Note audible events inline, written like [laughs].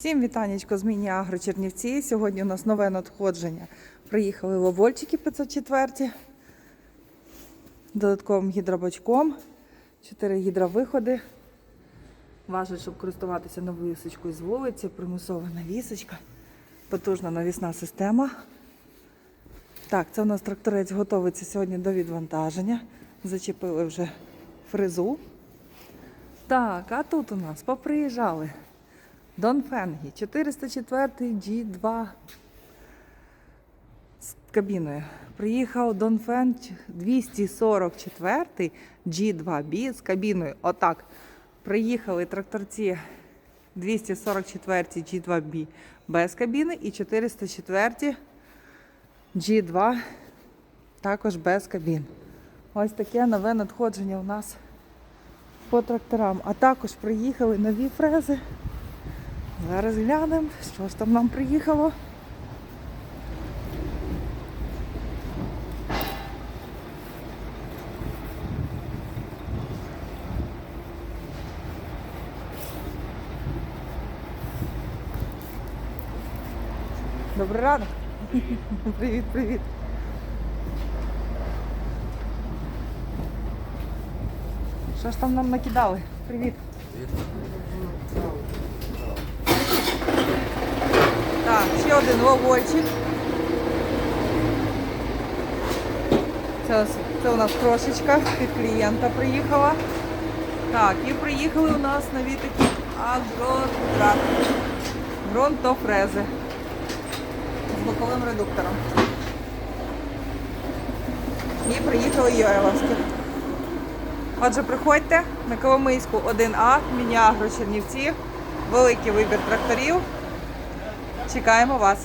Всім вітанечко з міні Агро Чернівці. Сьогодні у нас нове надходження. Приїхали ловольчики 504 додатковим гідробачком, 4 гідровиходи. Важить, щоб користуватися навісочкою з вулиці, примусова навісочка, потужна навісна система. Так, це у нас тракторець готується сьогодні до відвантаження. Зачепили вже фрезу. Так, а тут у нас поприїжджали. Донфенгі, 404 G2 з кабіною. Приїхав Донфен 244 G2B з кабіною. Отак. Приїхали тракторці 244 G2B без кабіни і 404 G2 також без кабін. Ось таке нове надходження у нас по тракторам. А також приїхали нові фрези. Зараз глянемо, що ж там нам приїхало. Добрий ранок. [laughs] Привіт, привіт. Що ж там нам накидали? Привіт. Так, один вовольчик. Це, це у нас трошечка від клієнта приїхала. Так, і приїхали у нас нові такі агротрак. Ґрунтофрези з боковим редуктором. І приїхали Йойловські. Отже, приходьте на Коломийську 1А, Мініагро Чернівці, великий вибір тракторів. Чекаємо вас.